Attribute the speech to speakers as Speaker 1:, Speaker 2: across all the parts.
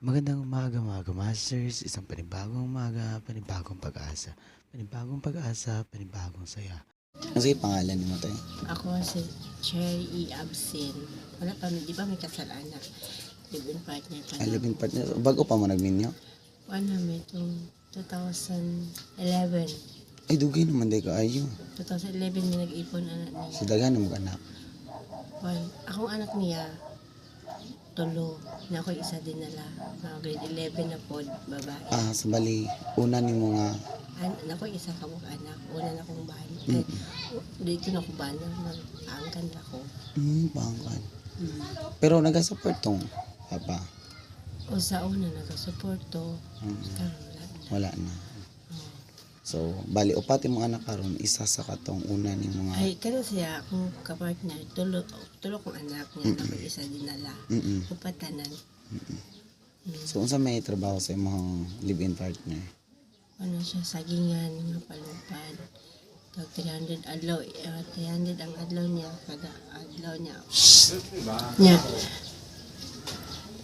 Speaker 1: Magandang umaga mga kamasters, isang panibagong umaga, panibagong pag-asa, panibagong pag-asa, panibagong saya.
Speaker 2: Ano sige pangalan mo tayo?
Speaker 3: Ako si Cherry E. Absin. Wala pa, di ba may kasalanan? Live-in partner pa.
Speaker 2: Ay, living partner. Bago pa mo nagminyo?
Speaker 3: Ano namin itong 2011.
Speaker 2: Ay, dugay naman day ka ayo.
Speaker 3: 2011 may nag-ipon anak niya.
Speaker 2: Sa dagan mo anak.
Speaker 3: Well, akong anak niya, tulo. Na ako isa din nala. Mga grade 11 na po, babae.
Speaker 2: Ah, sa bali, una ni mo nga,
Speaker 3: An ako isa ka mong anak. Una na akong bahan. Kaya, dito na ako bahan. Nag-aangkan na ako.
Speaker 2: hmm, bangkan.
Speaker 3: Mm.
Speaker 2: Pero nag-support tong papa.
Speaker 3: O sa una, nag-support to. Karoon wala na.
Speaker 2: So, bali, upati mo anak karon isa sa katong una ni mga,
Speaker 3: Ay, kano siya, akong kapartner, tulo, tulo kong anak niya, ako isa din nala.
Speaker 2: mm
Speaker 3: Upatanan.
Speaker 2: So, unsa may trabaho sa imong live-in partner?
Speaker 3: Ano siya, sagingan, mga palupad. Tag 300 adlaw, uh, 300 ang adlaw niya, kada adlaw niya. Niya.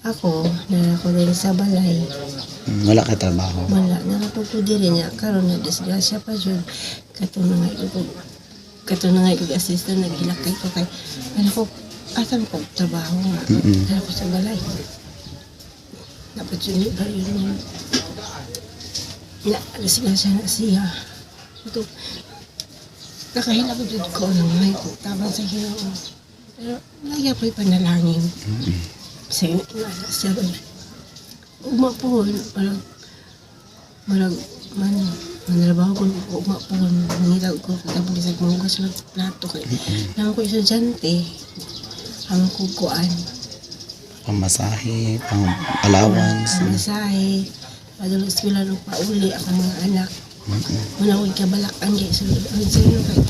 Speaker 3: Ako, narako din sa balay.
Speaker 2: Hmm, wala ka trabaho.
Speaker 3: Wala, narako ko diri niya. Karon na disgrasya pa jud. Katunangay ko katunangay ko assistant nagilakay ko kay ano ko asan ko trabaho nga.
Speaker 2: Mm-mm.
Speaker 3: Narako sa balay. Dapat yun ba yun yun. Na, disgrasya na siya. Ito, nakahila ko dito ko ng may ko. Tama sa Ginoo. Pero, lagi ako'y panalangin. Sa inyo, wala siya ba? Umapon, parang, parang, man, manarabaho ko, umapon, mangita ko, tapos sa mga gusto ng plato kay, nang ko estudyante, ang kukuan,
Speaker 2: Pamasahe, pang allowance.
Speaker 3: ang masahe, padulong eskwela nung pauli, ako mga anak, manawag kabalakan kay sa ang sino kay,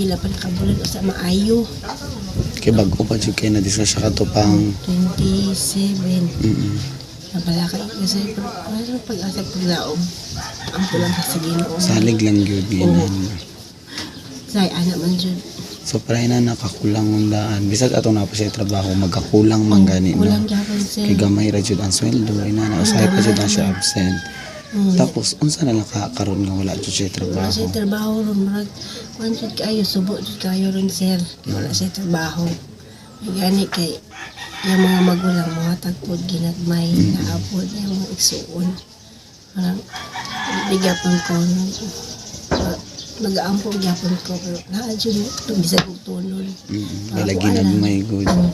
Speaker 3: pila pa nakabulan o sa maayo,
Speaker 2: Kay bago pa jud kay na diskusya ka to pang
Speaker 3: 27,
Speaker 2: mm
Speaker 3: nabalakay kasi, ano pag-asa paglaom, ang pulang sa ginoo.
Speaker 2: salig lang gyud ginan.
Speaker 3: Say, anak man dyan.
Speaker 2: So para na nakakulang ang daan. Bisag atong na pa siya trabaho magkakulang man gani
Speaker 3: Kulang
Speaker 2: no.
Speaker 3: gyapon sir.
Speaker 2: Kay gamay ra jud ang sweldo ina na usahay pa jud na siya absent.
Speaker 3: Mm.
Speaker 2: Tapos unsa na lang ka karon nga wala jud siya
Speaker 3: Wala
Speaker 2: trabaho.
Speaker 3: siya trabaho ron. Kung jud kayo, subo jud kayo ron sir. Wala siya trabaho. May gani kay, yung mga magulang, mga tagpod, ginagmay, naapod, yung mga igsuon. Parang, bigyapan ko, nag- nag-aampo gyapon ko, pero naadyo mo, tumisag kong tulol.
Speaker 2: Mm. Wala ginagmay good.
Speaker 3: Ang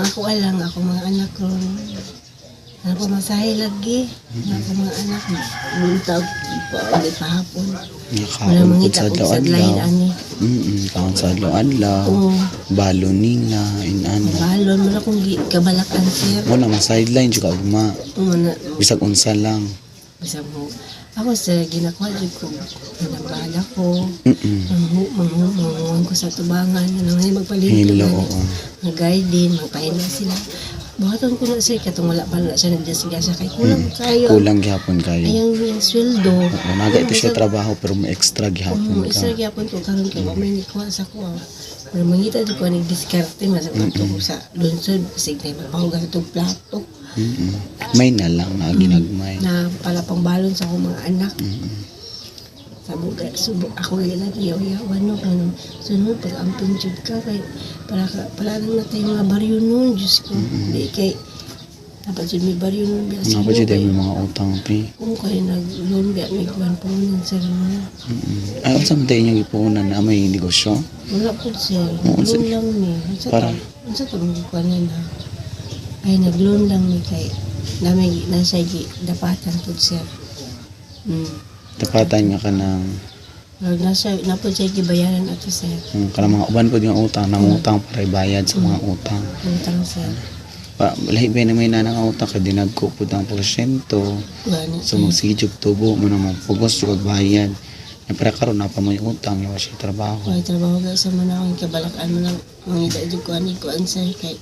Speaker 3: ako alang, ako mga anak ko, ano pa masahe lagi, ako mga anak, buntag, pa, pahapon. Wala mangita
Speaker 2: sa
Speaker 3: kong
Speaker 2: adlaw
Speaker 3: sadlain
Speaker 2: adlaw.
Speaker 3: ani.
Speaker 2: Mm. Kaon sa adlaw adlaw.
Speaker 3: Oo,
Speaker 2: Balo nila inana.
Speaker 3: balon mo na kung gi- kabalakan sir.
Speaker 2: Mo na sideline jud ka ugma.
Speaker 3: Oo na,
Speaker 2: Bisag unsa lang.
Speaker 3: bisa mo. Ako sir, ginakuha dyan ko, pinabala ko,
Speaker 2: Mm.
Speaker 3: manghu, manghuan ko sa tubangan, ano nga magpalinto
Speaker 2: Hilo
Speaker 3: na
Speaker 2: oo.
Speaker 3: mag-garden, magpahinga sila. Buhaton ko na sir, katong wala pa na siya nagdasiga siya kay kulang kayo.
Speaker 2: Kulang gihapon kayo.
Speaker 3: Ayang yung sweldo.
Speaker 2: Oo, naga ito siya trabaho pero may extra gihapon ka.
Speaker 3: isa gyapon ko karon kay wa may nikuha sa ko. Pero mangita di ko nagdiskarte mas mm ko sa lunsod sig na mapahugas itong plato
Speaker 2: Mm-mm. May na lang na ginagmay.
Speaker 3: na pala pang balon sa akong mga anak.
Speaker 2: Mm-mm.
Speaker 3: Sa buga, subo ako yung nag-iyaw-iyawan no kano sunod pag amping jud ka kay para ka para lang natay mga baryo noon Diyos ko. Di kay dapat jud may baryo noon biya
Speaker 2: Ano pa dyan may mga utang pi.
Speaker 3: kung kayo nag-loan biya may kwan po nun sa mga
Speaker 2: Mm-mm. Ay, unsa man tayo inyong ipuunan na may negosyo?
Speaker 3: Wala po Nag-loan
Speaker 2: sige.
Speaker 3: lang ni. Sa
Speaker 2: Para?
Speaker 3: Sa to ko na na. Ay nag-loan lang ni kay namin nasa gi dapatan po siya. Hmm.
Speaker 2: Tapatan niya ka ng
Speaker 3: Pero nasa na po siya gibayaran ato siya.
Speaker 2: um, kanang mga uban po yung utang, nang utang para ibayad sa mga utang.
Speaker 3: Utang siya.
Speaker 2: Pa, lahi ba na may nanang utang kay dinagko po ang porsyento.
Speaker 3: Gani.
Speaker 2: So magsigyog tubo mo na magpugos yung bayad. Na para karon na pa mo yung utang, yawa siya trabaho.
Speaker 3: Kaya trabaho ka sa manakong kabalakan mo lang mangita jud ko ani ko answer kay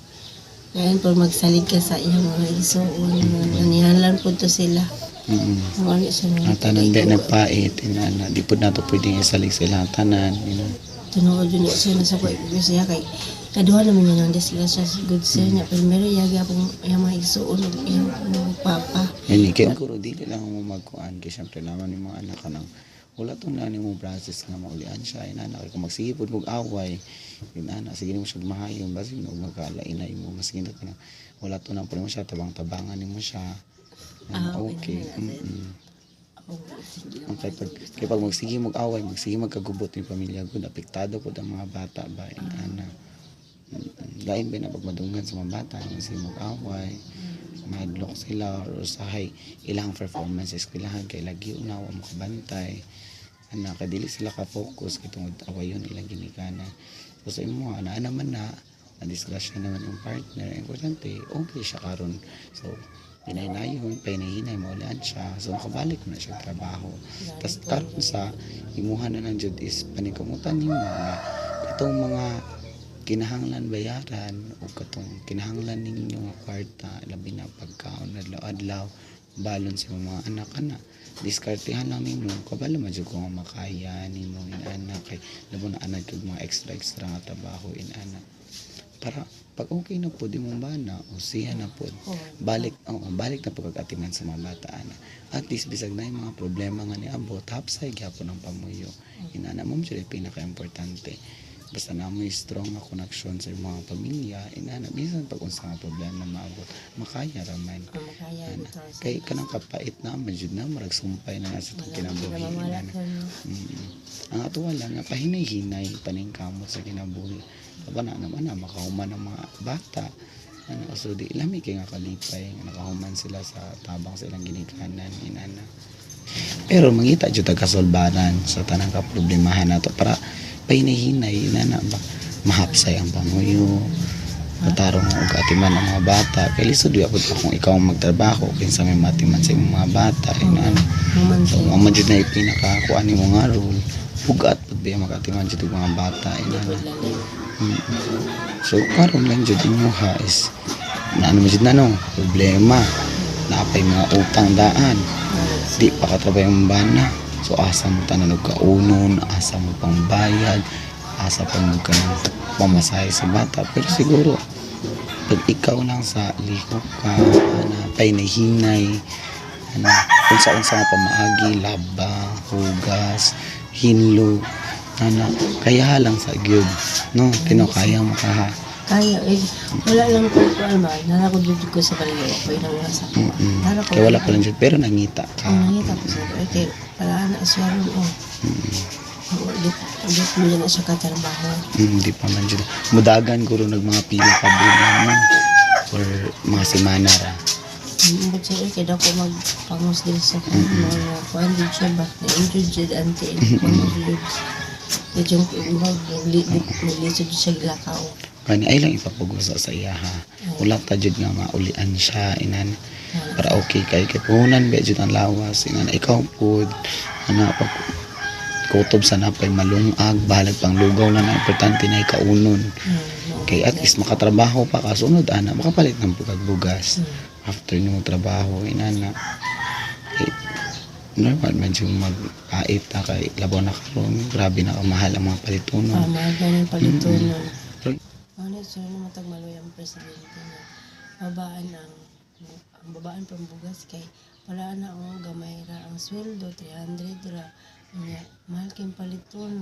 Speaker 3: kaya po magsalig ka sa iyang mga mga nanihalan po to sila. Ang ano siya mga
Speaker 2: Ang tanan di nagpait, inana, di po nato pwedeng isalig sila ang tanan. Know.
Speaker 3: tinuod yun siya na sa kuya ko siya kay kaduha naman niya ng disgrasya sa good sir niya primero yagi akong yung mga iyang mga papa
Speaker 2: Yan, kaya kuro dili lang mo magkuan kay syempre naman yung mga anak ka nang wala tong nani mo process nga maulian siya ina na kay kung magsipod mog away yun ana sige mo siya mahayon basi mo mas gina ka na wala to nang mo siya tabang tabangan nimo siya
Speaker 3: Ah, okay
Speaker 2: okay mm
Speaker 3: sige.
Speaker 2: Ang kay pag kay pag magsige mag away magsige magkagubot yung pamilya ko. Apektado po ang mga bata ba ina ana Mm, lain ba na pag madunggan sa mga bata magsige mag away madlock sila or usahay ilang performance sa eskwelahan kay lagi unawa makabantay. Ana kadili sila ka focus kay tungod awayon ilang ginikana so sa imo ana naman na na disgrasya naman yung partner. Importante okay siya karon. So pinaynayon pinahinay maulan siya. So nakabalik na siya trabaho. Tas karon sa imuhan na ng jud is panikamutan nimo na itong mga kinahanglan bayaran o katong kinahanglan ninyo nga kwarta labi na pagkaon adlaw-adlaw balon sa mga anak ana diskartehan lang nimo kabalo man jud ko nga makaya nimo inana kay labo na anak kag mga extra extra nga trabaho inana para pag okay na po di mo bana o siya na po. Balik oo balik na pagkatiman sa mga bata ana. At least bisag na yung mga problema nga ni abot hapsay gyapon ang pamuyo. Inana mo jud ay pinaka-importante. Basta na mo strong nga connection sa mga pamilya inana bisan pag unsa nga problema maabot makaya ra man.
Speaker 3: Ang makaya
Speaker 2: Ana. kay kanang kapait na majud na marag sumpay na nasa itong kinabuhi inana
Speaker 3: no
Speaker 2: Mm. Ang ato wala nga pahinay-hinay paning kamot sa kinabuhi. Na naman na makahuman ng mga bata. Ano, so di lami kay nga kalipay nakahuman sila sa tabang sa ilang ginikanan inana. Pero mangita jud tag kasolbanan sa tanang ka problemahan nato para pahinay-hinay inana ba mahapsay ang pamuyo. Matarong og atiman ang mga bata. Kay lisod gyud pa kung ikaw ang magtrabaho kinsa may matiman sa mga bata inana. So, ang jud na ipinakakuan nimo nga role. Pugat pud biya makatiman jud ang mga bata ina na. Mm. So karon lang jud inyo ha is na ano jud na no problema. Naapay mga utang daan. Di pa katrabaho yung bana. So asa mo tanan og kaunon, asa mo pang bayad, asa pa mo ka ng pamasahe sa bata. Pero siguro pag ikaw lang sa liko ka, na painahinay, ano, unsa-unsa nga pamaagi, laba, hugas, hinlo, ano, kaya lang sa gyud, no, tino kaya mo ka ha.
Speaker 3: kaya eh wala lang ko ko alma nara ko dito ko sa baliw ko ilang nasa ko
Speaker 2: Mm-mm.
Speaker 3: nara ko
Speaker 2: Kaya wala pa lang jud, pero nangita ka.
Speaker 3: ang nakita ko sa ito para na ron oh Ulit, ulit mo na siya katrabaho.
Speaker 2: Mm, Hindi pa man jud. Mudagan guro nag mga pila ka bulan no? or mga semana ra.
Speaker 3: Hindi siya eh, kaya ko magpangos din sa kanya. Kuhan din siya ba? Na-introduce ante. Pangos din. Kaya yung naglisod siya gilakaw.
Speaker 2: Kani ay lang ipapugusa sa iya ha. Wala ta jud nga maulian siya inan. para okay kay kay puhunan ba jud ang lawas nga ikaw pud ana pag kutob sa napay malungag bahalag pang lugaw na na importante na ikaunon kay at least makatrabaho pa kasunod ana makapalit ng bugag bugas after nimo trabaho inana normal man yung magpait na kay labaw na karon. Grabe na kamahal ang mga palitunon
Speaker 3: Ah, ganun palito
Speaker 2: Mm-mm.
Speaker 3: nun.
Speaker 2: Pero-
Speaker 3: Ano, sir, na matagmaloy ang presidente na babaan ang ang babaan pambugas kay wala na ang gamay ra ang sweldo 300 ra. Nya, mahal kayong paliton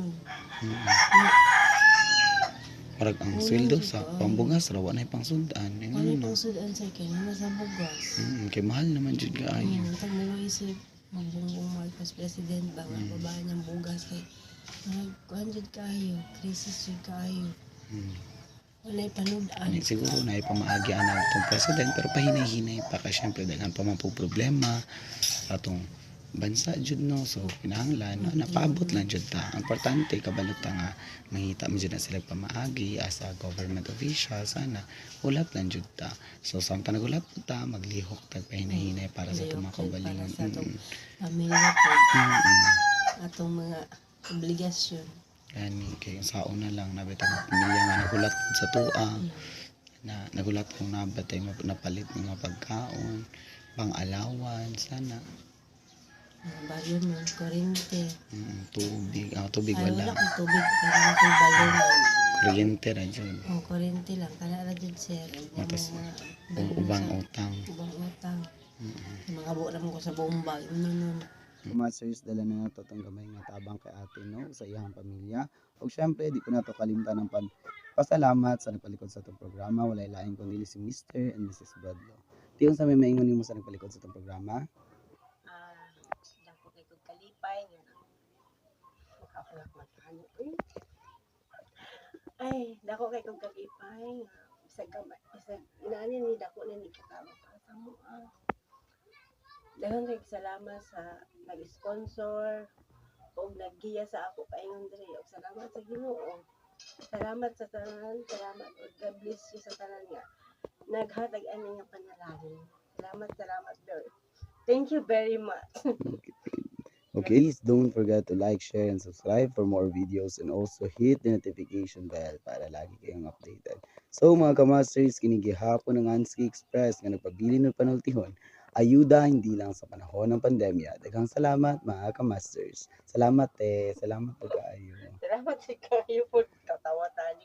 Speaker 2: Parag ang sweldo sa pambugas rawa na pang sundan.
Speaker 3: Ano pang sudan sa kay na sa bugas.
Speaker 2: Mm, kay mahal naman jud kaayo
Speaker 3: Ayun, tag mo isip magbungbong Marcos president ba nga babaan ang bugas kay nagkuhan jud kayo krisis jud kayo.
Speaker 2: Mm.
Speaker 3: wala panudan
Speaker 2: Ani, siguro na ipamaagi ang itong president pero pahinay-hinay pa ka. Syempre daghan pa man po problema sa atong bansa jud no? So kinahanglan no, napaabot lang jud ta. Ang importante kabalot ta nga mangita mo jud na sila pamaagi as a government official sana ulat lang jud ta. So samtang nagulat ta maglihok tag pahinay-hinay para sa
Speaker 3: para
Speaker 2: kaugalingon.
Speaker 3: sa atong pamilya po. Atong mga obligasyon.
Speaker 2: Gani, kay saon na lang nabitang pamilya nga nagulat sa tuwa. Na nagulat kung nabatay map- napalit ng mga pagkaon pang alawan sana
Speaker 3: Mga balon man, kurente.
Speaker 4: Mm, tubig, ah, tubig
Speaker 3: Ay,
Speaker 4: wala.
Speaker 3: wala ko tubig. Kaya ko balon.
Speaker 4: Kuryente ra dyan.
Speaker 3: O, kurente lang. Kaya na dyan, sir. Yung
Speaker 4: Tapos,
Speaker 3: mga
Speaker 4: U- ubang
Speaker 3: sa-
Speaker 4: utang.
Speaker 3: Ubang utang.
Speaker 4: Mm,
Speaker 3: Mga buo naman ko sa bomba. Yun na nun.
Speaker 2: Masters, dala na nato tong gamay nga tabang kay ate no sa iyang pamilya. Ug syempre di ko nato kalimtan ang pag pasalamat sa nagpalikod sa itong programa. Walay lain kundi si Mr. and Mrs. Bradlo. Tiyon sa may maingon nimo sa nagpalikod sa itong programa.
Speaker 3: Ah, dako kay kong kalipay. Nga na. Makakulak magkano. Ay, dako kay kong kalipay. Nga, Bisag gamay. Bisag inani ni dako na ni katama para sa mo. Ah. Kay salamat sa nag-sponsor o naggiya sa ako paingon diri og salamat sa Ginoo. Salamat sa tanan, salamat o God bless you sa tanan nga. Naghatag ani nga panalangin. Salamat, salamat Lord. Thank you very much.
Speaker 2: Okay, please don't forget to like, share, and subscribe for more videos and also hit the notification bell para lagi kayong updated. So mga kamasters, kinigihapon ng Anski Express nga nagpabili ng panultihon, ayuda hindi lang sa panahon ng pandemya. Daghang salamat mga kamasters. Salamat eh, salamat po kaayo.
Speaker 3: Salamat sa kayo po. Tatawa tani.